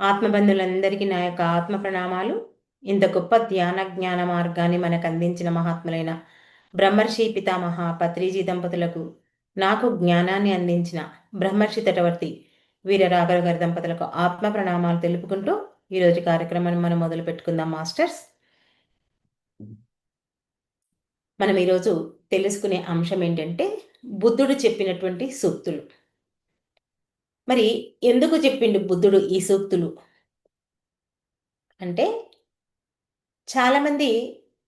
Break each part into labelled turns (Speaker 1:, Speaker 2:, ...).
Speaker 1: ఆత్మబంధులందరికీ నా యొక్క ఆత్మ ప్రణామాలు. ఇంత గొప్ప ధ్యాన జ్ఞాన మార్గాన్ని మనకు అందించిన మహాత్ములైన బ్రహ్మర్షి పితామహ పత్రిజీ దంపతులకు నాకు జ్ఞానాన్ని అందించిన బ్రహ్మర్షి తటవర్తి వీర రాఘవ గారి దంపతులకు ఆత్మ ప్రణామాలు తెలుపుకుంటూ ఈరోజు కార్యక్రమాన్ని మనం మొదలు పెట్టుకుందాం మాస్టర్స్. మనం ఈరోజు తెలుసుకునే అంశం ఏంటంటే బుద్ధుడు చెప్పినటువంటి సూక్తులు. మరి ఎందుకు చెప్పిండు బుద్ధుడు ఈ సూక్తులు? అంటే చాలామంది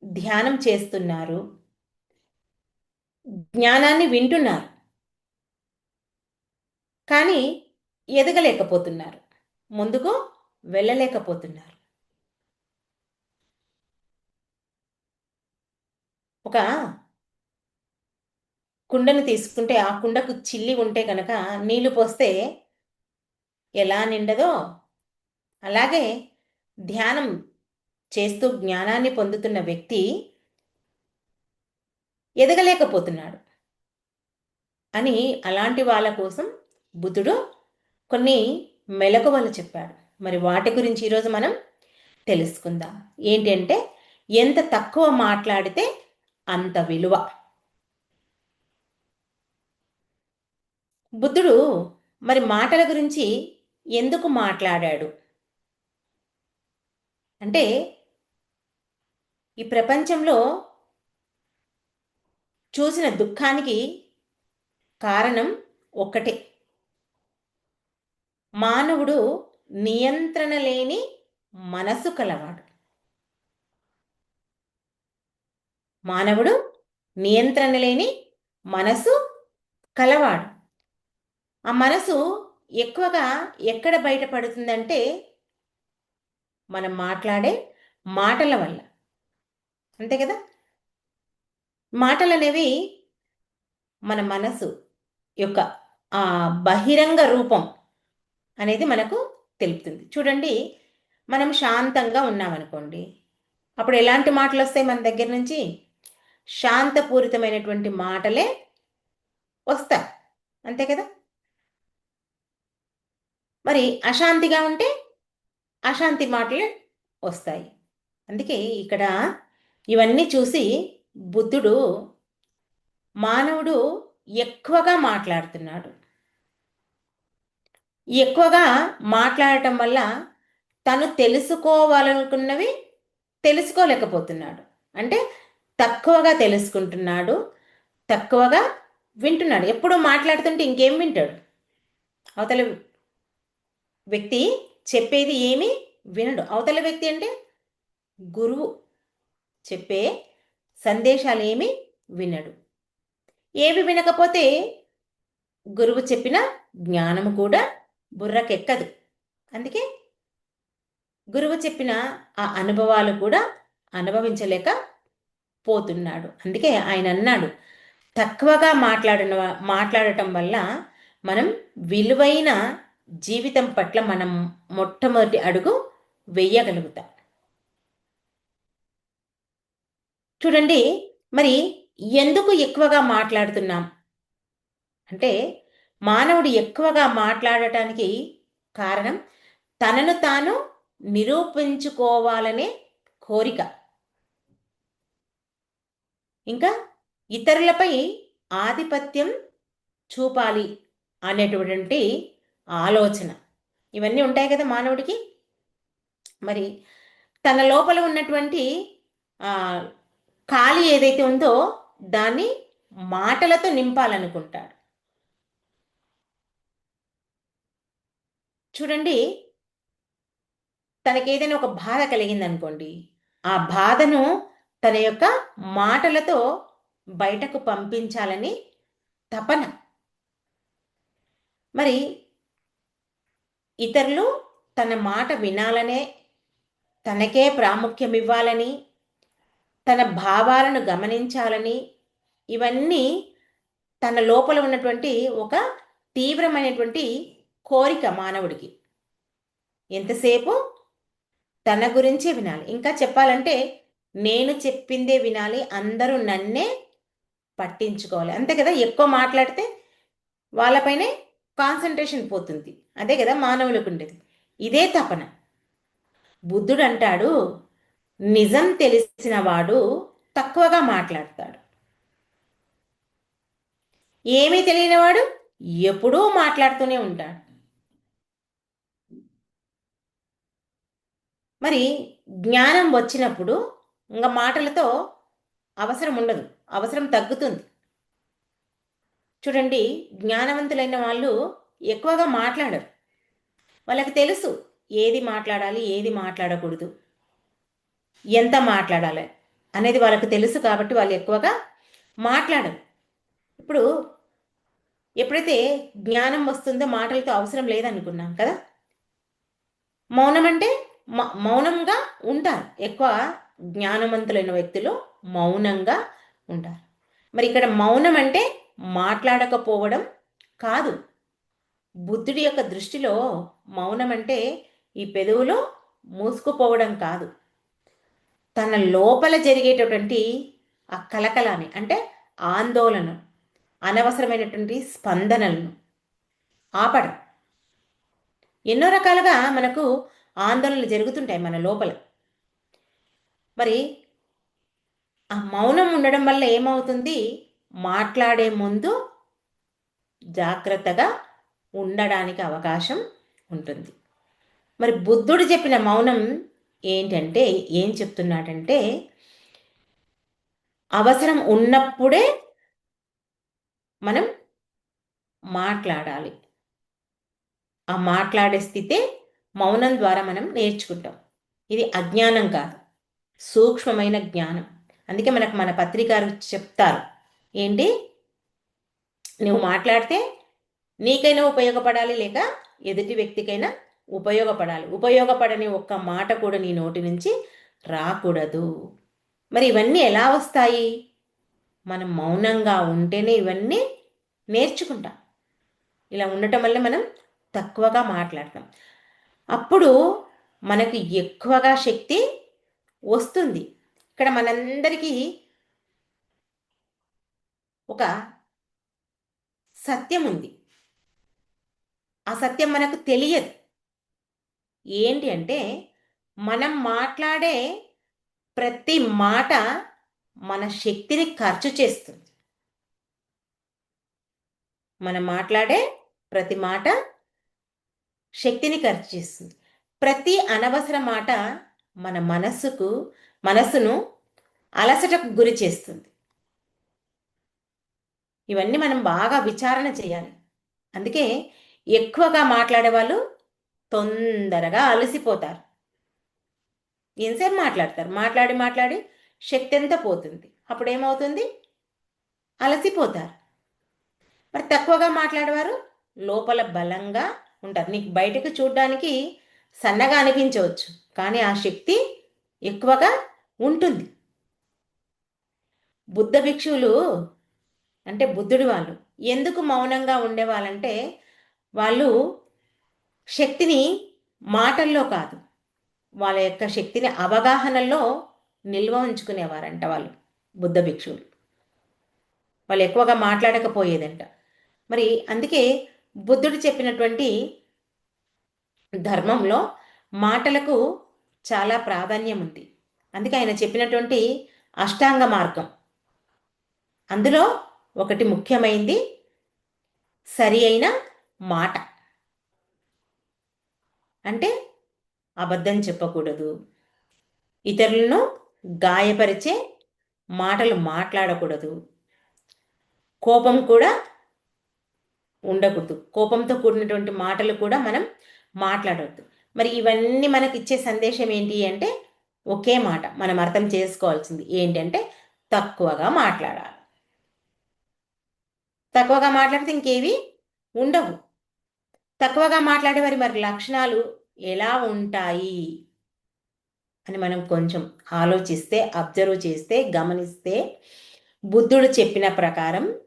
Speaker 1: ధ్యానం చేస్తున్నారు జ్ఞానాన్ని వింటున్నారు కానీ ఎదగలేకపోతున్నారు ముందుకు వెళ్ళలేకపోతున్నారు. ఒక కుండను తీసుకుంటే ఆ కుండకు చిల్లి ఉంటే కనుక నీళ్ళు పోస్తే ఎలా నిండదో అలాగే ధ్యానం చేస్తూ జ్ఞానాన్ని పొందుతున్న వ్యక్తి ఎదగలేకపోతున్నాడు అని అలాంటి వాళ్ళ కోసం బుద్ధుడు కొన్ని మెలకువలు చెప్పాడు. మరి వాటి గురించి ఈరోజు మనం తెలుసుకుందాం. ఏంటంటే ఎంత తక్కువ మాట్లాడితే అంత విలువ. బుద్ధుడు మరి మాటల గురించి ఎందుకు మాట్లాడాడు? అంటే ఈ ప్రపంచంలో చూసిన దుఃఖానికి కారణం ఒక్కటే. మానవుడు నియంత్రణ లేని మనసు కలవాడు. మానవుడు నియంత్రణ లేని మనసు కలవాడు. ఆ మనసు ఎక్కువగా ఎక్కడ బయటపడుతుందంటే మనం మాట్లాడే మాటల వల్ల. అంతే కదా? మాటలు అనేవి మన మనసు యొక్క ఆ బహిరంగ రూపం అనేది మనకు తెలుపుతుంది. చూడండి మనం శాంతంగా ఉన్నామనుకోండి అప్పుడు ఎలాంటి మాటలు వస్తాయి మన దగ్గర నుంచి? శాంతపూరితమైనటువంటి మాటలే వస్తాయి. అంతే కదా? మరి అశాంతిగా ఉంటే అశాంతి మాటలు వస్తాయి. అందుకే ఇక్కడ ఇవన్నీ చూసి బుద్ధుడు మానవుడు ఎక్కువగా మాట్లాడుతున్నాడు. ఎక్కువగా మాట్లాడటం వల్ల తను తెలుసుకోవాలనుకున్నవి తెలుసుకోలేకపోతున్నాడు. అంటే తక్కువగా తెలుసుకుంటున్నాడు తక్కువగా వింటున్నాడు. ఎప్పుడు మాట్లాడుతుంటే ఇంకేం వింటాడు? అవతల వ్యక్తి చెప్పేది ఏమి వినడు. అవతల వ్యక్తి అంటే గురువు చెప్పే సందేశాలు ఏమి వినడు. ఏవి వినకపోతే గురువు చెప్పిన జ్ఞానము కూడా బుర్రకెక్కదు. అందుకే గురువు చెప్పిన ఆ అనుభవాలు కూడా అనుభవించలేక పోతున్నాడు. అందుకే ఆయన అన్నాడు తక్కువగా మాట్లాడిన మాట్లాడటం వల్ల మనం విలువైన జీవితం పట్ల మనం మొట్టమొదటి అడుగు వెయ్యగలుగుతాం చూడండి మరి ఎందుకు ఎక్కువగా మాట్లాడుతున్నాం? అంటే మానవుడు ఎక్కువగా మాట్లాడటానికి కారణం తనను తాను నిరూపించుకోవాలనే కోరిక. ఇంకా ఇతరులపై ఆధిపత్యం చూపాలి అనేటువంటి ఆలోచన. ఇవన్నీ ఉంటాయి కదా మానవుడికి. మరి తన లోపల ఉన్నటువంటి ఖాళీ ఏదైతే ఉందో దాన్ని మాటలతో నింపాలనుకుంటాడు. చూడండి తనకి ఏదైనా ఒక బాధ కలిగిందనుకోండి ఆ బాధను తన యొక్క మాటలతో బయటకు పంపించాలని తపన. మరి ఇతరులు తన మాట వినాలనే తనకే ప్రాముఖ్యం ఇవ్వాలని తన భావాలను గమనించాలని ఇవన్నీ తన లోపల ఉన్నటువంటి ఒక తీవ్రమైనటువంటి కోరిక మానవుడికి. ఎంతసేపు? తన గురించే వినాలి. ఇంకా చెప్పాలంటే నేను చెప్పిందే వినాలి. అందరూ నన్నే పట్టించుకోవాలి. అంతే కదా? ఎక్కువ మాట్లాడితే వాళ్ళపైనే కాన్సన్ట్రేషన్ పోతుంది. అదే కదా మానవులకు ఉండేది. ఇదే తపన. బుద్ధుడు అంటాడు నిజం తెలిసిన వాడు తక్కువగా మాట్లాడతాడు. ఏమీ తెలియనివాడు ఎప్పుడూ మాట్లాడుతూనే ఉంటాడు. మరి జ్ఞానం వచ్చినప్పుడు ఇంకా మాటలతో అవసరం ఉండదు. అవసరం తగ్గుతుంది. చూడండి జ్ఞానవంతులైన వాళ్ళు ఎక్కువగా మాట్లాడరు. వాళ్ళకి తెలుసు ఏది మాట్లాడాలి ఏది మాట్లాడకూడదు. ఎంత మాట్లాడాలి అనేది వాళ్ళకి తెలుసు కాబట్టి వాళ్ళు ఎక్కువగా మాట్లాడరు. ఇప్పుడు ఎప్పుడైతే జ్ఞానం వస్తుందో మాటలతో అవసరం లేదనుకున్నాం కదా? మౌనం అంటే మౌనంగా ఉంటారు. ఎక్కువ జ్ఞానవంతులైన వ్యక్తులు మౌనంగా ఉంటారు. మరి ఇక్కడ మౌనం అంటే మాట్లాడకపోవడం కాదు. బుద్ధుడి యొక్క దృష్టిలో మౌనం అంటే ఈ పెదవులో మూసుకుపోవడం కాదు. తన లోపల జరిగేటటువంటి ఆ కలకలాని అంటే ఆందోళన అనవసరమైనటువంటి స్పందనలను ఆపడం. ఎన్నో రకాలుగా మనకు ఆందోళనలు జరుగుతుంటాయి మన లోపల. మరి ఆ మౌనం ఉండడం వల్ల ఏమవుతుంది? మాట్లాడే ముందు జాగ్రత్తగా ఉండడానికి అవకాశం ఉంటుంది. మరి బుద్ధుడు చెప్పిన మౌనం ఏంటంటే ఏం చెప్తున్నాడంటే అవసరం ఉన్నప్పుడే మనం మాట్లాడాలి. ఆ మాట్లాడే స్థితే మౌనం ద్వారా మనం నేర్చుకుంటాం. ఇది అజ్ఞానం కాదు సూక్ష్మమైన జ్ఞానం. అందుకే మనకు మన పత్రికారు చెప్తారు ఏంటి? నువ్వు మాట్లాడితే నీకైనా ఉపయోగపడాలి లేక ఎదుటి వ్యక్తికైనా ఉపయోగపడాలి. ఉపయోగపడని ఒక్క మాట కూడా నీ నోటి నుంచి రాకూడదు. మరి ఇవన్నీ ఎలా వస్తాయి? మనం మౌనంగా ఉంటేనే ఇవన్నీ నేర్చుకుంటాం. ఇలా ఉండటం వల్ల మనం తక్కువగా మాట్లాడతాం. అప్పుడు మనకి ఎక్కువగా శక్తి వస్తుంది. ఇక్కడ మనందరికీ ఒక సత్యం ఉంది. ఆ సత్యం మనకు తెలియదు. ఏంటి అంటే మనం మాట్లాడే ప్రతి మాట మన శక్తిని ఖర్చు చేస్తుంది. మనం మాట్లాడే ప్రతి మాట శక్తిని ఖర్చు చేస్తుంది. ప్రతి అనవసర మాట మన మనస్సుకు మనస్సును అలసటకు గురి చేస్తుంది. ఇవన్నీ మనం బాగా విచారణ చేయాలి. అందుకే ఎక్కువగా మాట్లాడే వాళ్ళు తొందరగా అలసిపోతారు. ఎంతసేపు మాట్లాడతారు? మాట్లాడి మాట్లాడి శక్తి ఎంత పోతుంది. అప్పుడు ఏమవుతుంది అలసిపోతారు. మరి తక్కువగా మాట్లాడేవారు లోపల బలంగా ఉంటారు. నీకు బయటకు చూడడానికి సన్నగా అనిపించవచ్చు. కానీ ఆ శక్తి ఎక్కువగా ఉంటుంది. బుద్ధ భిక్షువులు అంటే బుద్ధుడి వాళ్ళు. ఎందుకు మౌనంగా ఉండేవాళ్ళంటే వాళ్ళు శక్తిని మాటల్లో కాదు వాళ్ళ యొక్క శక్తిని అవగాహనలో నిల్వ ఉంచుకునేవారంట వాళ్ళు బుద్ధ భిక్షువులు. వాళ్ళు ఎక్కువగా మాట్లాడకపోయేదంట. మరి అందుకే బుద్ధుడు చెప్పినటువంటి ధర్మంలో మాటలకు చాలా ప్రాధాన్యం ఉంది. అందుకే ఆయన చెప్పినటువంటి అష్టాంగ మార్గం. అందులో ఒకటి ముఖ్యమైంది. సరి అయిన మాట. అంటే అబద్ధం చెప్పకూడదు. ఇతరులను గాయపరిచే మాటలు మాట్లాడకూడదు. కోపం కూడా ఉండకూడదు. కోపంతో కూడినటువంటి మాటలు కూడా మనం మాట్లాడవద్దు మరి ఇవన్నీ మనకి ఇచ్చే సందేశం ఏంటి అంటే ఒకే మాట. మనం అర్థం చేసుకోవాల్సింది ఏంటంటే తక్కువగా మాట్లాడాలి. తక్కువగా మాట్లాడితే ఇంకేవి ఉండవు. తక్కువగా మాట్లాడే వారి మరి లక్షణాలు ఎలా ఉంటాయి? అని మనం కొంచెం ఆలోచిస్తే అబ్జర్వ్ చేస్తే గమనిస్తే బుద్ధుడు చెప్పిన ప్రకారం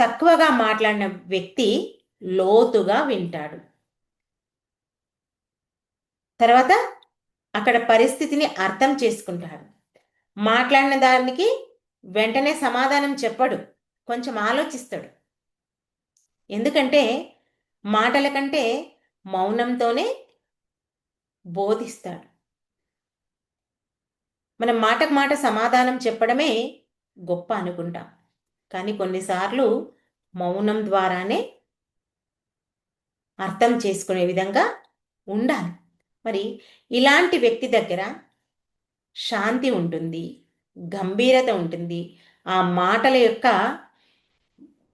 Speaker 1: తక్కువగా మాట్లాడిన వ్యక్తి లోతుగా వింటాడు. తర్వాత అక్కడ పరిస్థితిని అర్థం చేసుకుంటాడు. మాట్లాడిన దానికి వెంటనే సమాధానం చెప్పడు. కొంచెం ఆలోచిస్తాడు. ఎందుకంటే మాటల కంటే మౌనంతోనే బోధిస్తాడు. మనం మాటకు మాట సమాధానం చెప్పడమే గొప్ప అనుకుంటాం. కానీ కొన్నిసార్లు మౌనం ద్వారానే అర్థం చేసుకునే విధంగా ఉండాలి. మరి ఇలాంటి వ్యక్తి దగ్గర శాంతి ఉంటుంది గంభీరత ఉంటుంది. ఆ మాటల యొక్క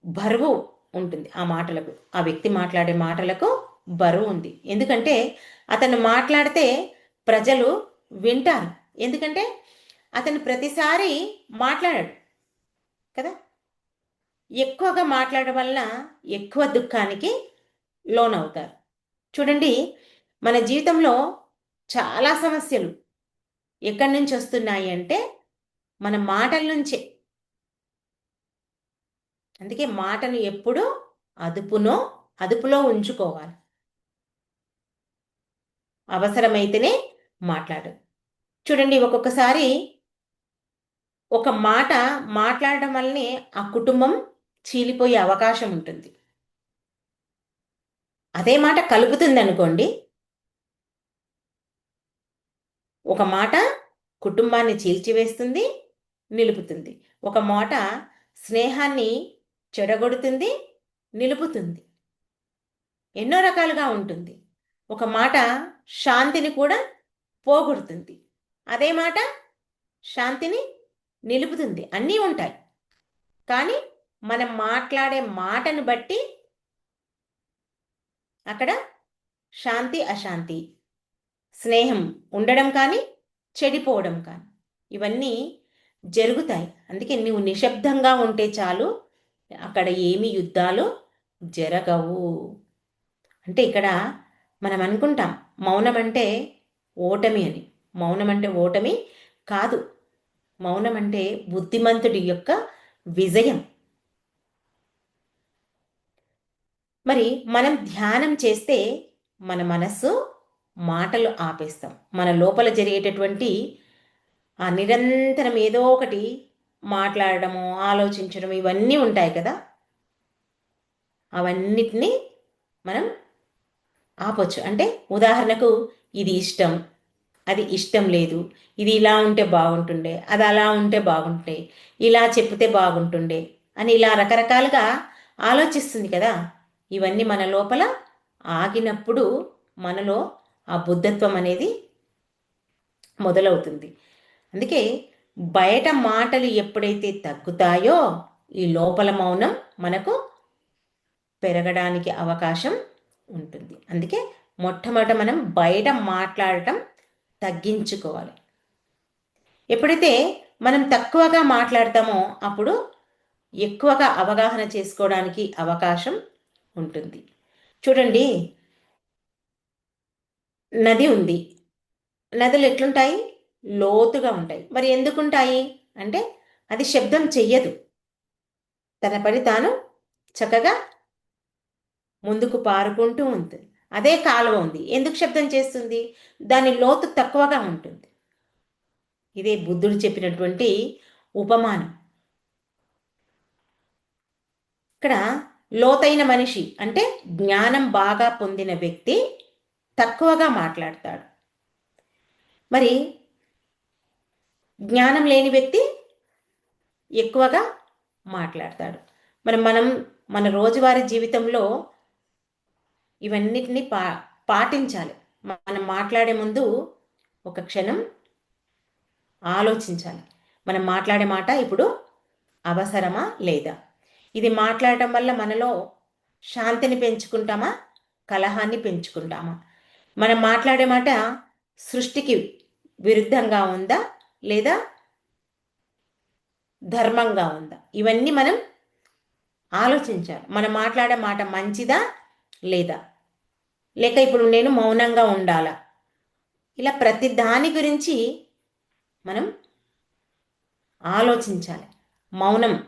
Speaker 1: బరువు ఉంటుంది. ఆ మాటలకు ఆ వ్యక్తి మాట్లాడే మాటలకు బరువు ఉంది. ఎందుకంటే అతను మాట్లాడితే ప్రజలు వింటారు. ఎందుకంటే అతను ప్రతిసారి మాట్లాడాడు కదా? ఎక్కువగా మాట్లాడడం వల్ల ఎక్కువ దుఃఖానికి లోనవుతారు. చూడండి మన జీవితంలో చాలా సమస్యలు ఎక్కడి నుంచి వస్తున్నాయి అంటే మన మాటల నుంచే. అందుకే మాటను ఎప్పుడూ అదుపునో అదుపులో ఉంచుకోవాలి. అవసరమైతేనే మాట్లాడు. చూడండి ఒక్కొక్కసారి ఒక మాట మాట్లాడడం వల్లనే ఆ కుటుంబం చీలిపోయే అవకాశం ఉంటుంది. అదే మాట కలుపుతుంది అనుకోండి ఒక మాట కుటుంబాన్ని చీల్చివేస్తుంది నిలుపుతుంది. ఒక మాట స్నేహాన్ని చెడగొడుతుంది నిలుపుతుంది. ఎన్నో రకాలుగా ఉంటుంది. ఒక మాట శాంతిని కూడా పోగొడుతుంది. అదే మాట శాంతిని నిలుపుతుంది. అన్నీ ఉంటాయి. కానీ మనం మాట్లాడే మాటను బట్టి అక్కడ శాంతి అశాంతి స్నేహం ఉండడం కానీ చెడిపోవడం కానీ ఇవన్నీ జరుగుతాయి. అందుకే నువ్వు నిశ్శబ్దంగా ఉంటే చాలు అక్కడ ఏమి యుద్ధాలు జరగవు. అంటే ఇక్కడ మనం అనుకుంటాం మౌనం అంటే ఓటమి అని. మౌనం అంటే ఓటమి కాదు. మౌనం అంటే బుద్ధిమంతుడి యొక్క విజయం. మరి మనం ధ్యానం చేస్తే మన మనస్సు మాటలు ఆపేస్తాం. మన లోపల జరిగేటటువంటి ఆ నిరంతరం ఏదో ఒకటి మాట్లాడడము ఆలోచించడం ఇవన్నీ ఉంటాయి కదా. అవన్నిటినీ మనం ఆపొచ్చు. అంటే ఉదాహరణకు ఇది ఇష్టం అది ఇష్టం లేదు ఇది ఇలా ఉంటే బాగుంటుండే అది అలా ఉంటే బాగుంటే ఇలా చెప్తే బాగుంటుండే అని ఇలా రకరకాలుగా ఆలోచిస్తుంది కదా. ఇవన్నీ మన లోపల ఆగినప్పుడు మనలో ఆ బుద్ధత్వం అనేది మొదలవుతుంది. అందుకే బయట మాటలు ఎప్పుడైతే తగ్గుతాయో ఈ లోపల మౌనం మనకు పెరగడానికి అవకాశం ఉంటుంది. అందుకే మొట్టమొదట మనం బయట మాట్లాడటం తగ్గించుకోవాలి. ఎప్పుడైతే మనం తక్కువగా మాట్లాడతామో అప్పుడు ఎక్కువగా అవగాహన చేసుకోవడానికి అవకాశం ఉంటుంది. చూడండి నది ఉంది. నదులు ఎట్లుంటాయి? లోతుగా ఉంటాయి. మరి ఎందుకుంటాయి? అంటే అది శబ్దం చెయ్యదు. తన పని తాను చక్కగా ముందుకు పారుకుంటూ ఉంటుంది. అదే కాలువ ఉంది. ఎందుకు శబ్దం చేస్తుంది? దాని లోతు తక్కువగా ఉంటుంది. ఇదే బుద్ధుడు చెప్పినటువంటి ఉపమానం. ఇక్కడ లోతైన మనిషి అంటే జ్ఞానం బాగా పొందిన వ్యక్తి తక్కువగా మాట్లాడతాడు. మరి జ్ఞానం లేని వ్యక్తి ఎక్కువగా మాట్లాడతాడు. మరి మనం మన రోజువారీ జీవితంలో ఇవన్నిటిని పా పాటించాలి. మనం మాట్లాడే ముందు ఒక క్షణం ఆలోచించాలి. మనం మాట్లాడే మాట ఇప్పుడు అవసరమా లేదా? ఇది మాట్లాడటం వల్ల మనలో శాంతిని పెంచుకుంటామా? కలహాన్ని పెంచుకుంటామా? మనం మాట్లాడే మాట సృష్టికి విరుద్ధంగా ఉందా? లేదా ధర్మంగా ఉందా? ఇవన్నీ మనం ఆలోచించాలి. మనం మాట్లాడే మాట మంచిదా లేదా? లేక ఇప్పుడు నేను మౌనంగా ఉండాలా? ఇలా ప్రతి దాని గురించి మనం ఆలోచించాలి. మౌనం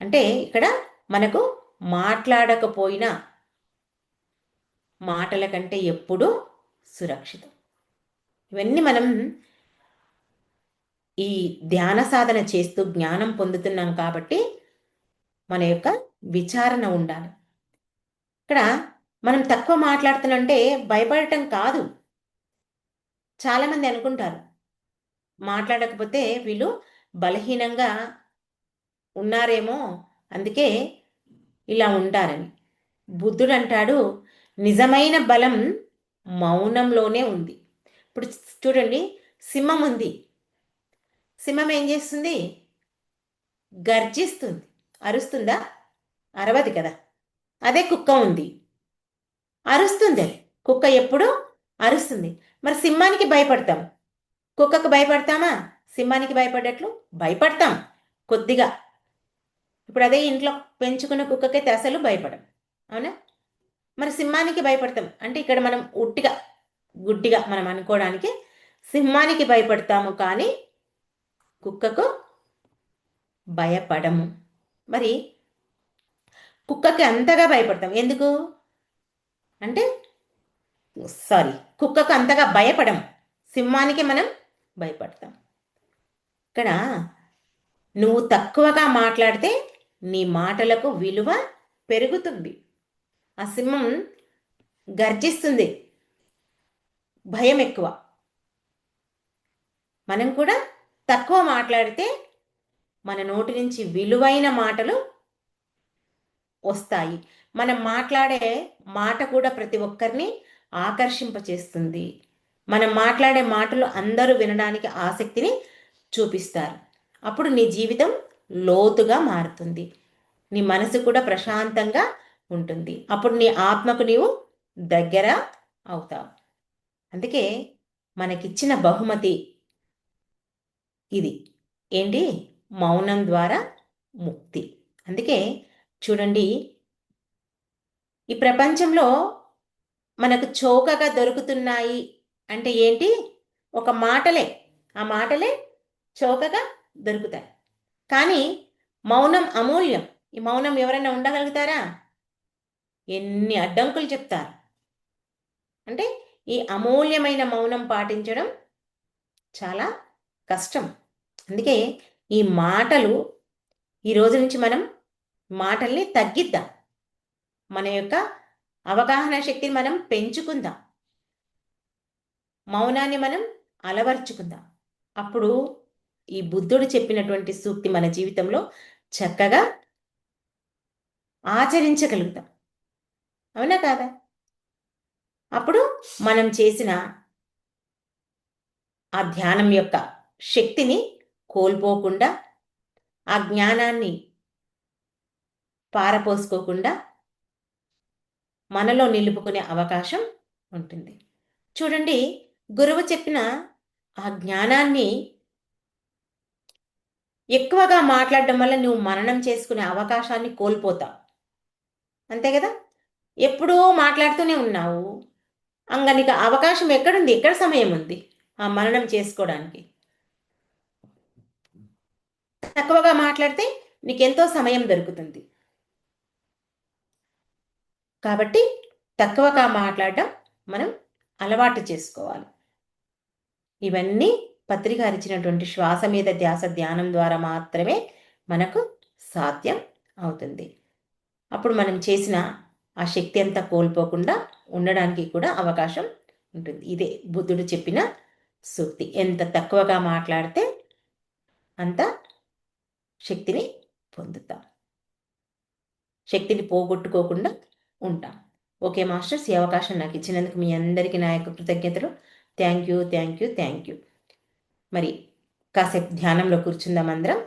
Speaker 1: అంటే ఇక్కడ మనకు మాట్లాడకపోయినా మాటల కంటే ఎప్పుడూ సురక్షితం. ఇవన్నీ మనం ఈ ధ్యాన సాధన చేస్తూ జ్ఞానం పొందుతున్నాం కాబట్టి మన యొక్క విచారణ ఉండాలి. ఇక్కడ మనం తక్కువ మాట్లాడుతున్నంటే భయపడటం కాదు. చాలామంది అనుకుంటారు. మాట్లాడకపోతే వీళ్ళు బలహీనంగా ఉన్నారేమో అందుకే ఇలా ఉంటారని. బుద్ధుడు అంటాడు నిజమైన బలం మౌనంలోనే ఉంది. ఇప్పుడు చూడండి సింహం ఉంది. సింహం ఏం చేస్తుంది? గర్జిస్తుంది. అరుస్తుందా? అరవది కదా. అదే కుక్క ఉంది. అరుస్తుంది కుక్క ఎప్పుడు? అరుస్తుంది. మరి సింహానికి భయపడతాం. కుక్కకు భయపడతామా? సింహానికి భయపడ్డట్లు భయపడతాం. కొద్దిగా. ఇప్పుడు అదే ఇంట్లో పెంచుకున్న కుక్కకైతే అసలు భయపడం. అవునా? మరి సింహానికి భయపడతాం. అంటే ఇక్కడ మనం ఉట్టిగా గుడ్డిగా మనం అనుకోవడానికి సింహానికి భయపడతాము కానీ కుక్కకు భయపడము. మరి కుక్కకి అంతగా భయపడతాం. ఎందుకు? అంటే సారీ కుక్కకు అంతగా భయపడము. సింహానికి మనం భయపడతాం. ఇక్కడ నువ్వు తక్కువగా మాట్లాడితే నీ మాటలకు విలువ పెరుగుతుంది. ఆ సింహం గర్జిస్తుంది. భయం ఎక్కువ. మనం కూడా తక్కువ మాట్లాడితే మన నోటి నుంచి విలువైన మాటలు వస్తాయి. మనం మాట్లాడే మాట కూడా ప్రతి ఒక్కరిని ఆకర్షింపచేస్తుంది. మనం మాట్లాడే మాటలు అందరూ వినడానికి ఆసక్తిని చూపిస్తారు. అప్పుడు నీ జీవితం లోతుగా మారుతుంది. నీ మనసు కూడా ప్రశాంతంగా ఉంటుంది. అప్పుడు నీ ఆత్మకు నీవు దగ్గర అవుతావు. అందుకే మనకిచ్చిన బహుమతి ఇది. ఏంటి? మౌనం ద్వారా ముక్తి. అందుకే చూడండి ఈ ప్రపంచంలో మనకు చౌకగా దొరుకుతున్నాయి అంటే ఏంటి? ఒక మాటలే. ఆ మాటలే చౌకగా దొరుకుతాయి. కానీ మౌనం అమూల్యం. ఈ మౌనం ఎవరైనా ఉండగలుగుతారా? ఎన్ని అడ్డంకులు చెప్తారు. అంటే ఈ అమూల్యమైన మౌనం పాటించడం చాలా కష్టం. అందుకే ఈ మాటలు ఈ రోజు నుంచి మనం మాటల్ని తగ్గిద్దాం. మన యొక్క అవగాహన శక్తిని మనం పెంచుకుందాం. మౌనాన్ని మనం అలవర్చుకుందాం. అప్పుడు ఈ బుద్ధుడు చెప్పినటువంటి సూక్తి మన జీవితంలో చక్కగా ఆచరించగలుగుతాం. అవునా కాదా? అప్పుడు మనం చేసిన ఆ ధ్యానం యొక్క శక్తిని కోల్పోకుండా ఆ జ్ఞానాన్ని పారపోసుకోకుండా మనలో నిలుపుకునే అవకాశం ఉంటుంది. చూడండి గురువు చెప్పిన ఆ జ్ఞానాన్ని ఎక్కువగా మాట్లాడడం వల్ల నువ్వు మననం చేసుకునే అవకాశాన్ని కోల్పోతావు. అంతే కదా? ఎప్పుడూ మాట్లాడుతూనే ఉన్నావు. అంగ నీకు అవకాశం ఎక్కడుంది? ఎక్కడ సమయం ఉంది? ఆ మననం చేసుకోవడానికి. తక్కువగా మాట్లాడితే నీకెంతో సమయం దొరుకుతుంది. కాబట్టి తక్కువగా మాట్లాడటం మనం అలవాటు చేసుకోవాలి. ఇవన్నీ పత్రిక ఇచ్చినటువంటి శ్వాస మీద ధ్యాస ధ్యానం ద్వారా మాత్రమే మనకు సాధ్యం అవుతుంది. అప్పుడు మనం చేసిన ఆ శక్తి అంతా కోల్పోకుండా ఉండడానికి కూడా అవకాశం ఉంటుంది. ఇదే బుద్ధుడు చెప్పిన సూక్తి. ఎంత తక్కువగా మాట్లాడితే అంత శక్తిని పొందుతాం. శక్తిని పోగొట్టుకోకుండా ఉంటాం. ఓకే మాస్టర్స్ ఈ అవకాశం నాకు ఇచ్చినందుకు మీ అందరికీ నా యొక్క కృతజ్ఞతలు. Thank you thank you thank you. మరి కాసేపు ధ్యానంలో కూర్చుందాం అందరం.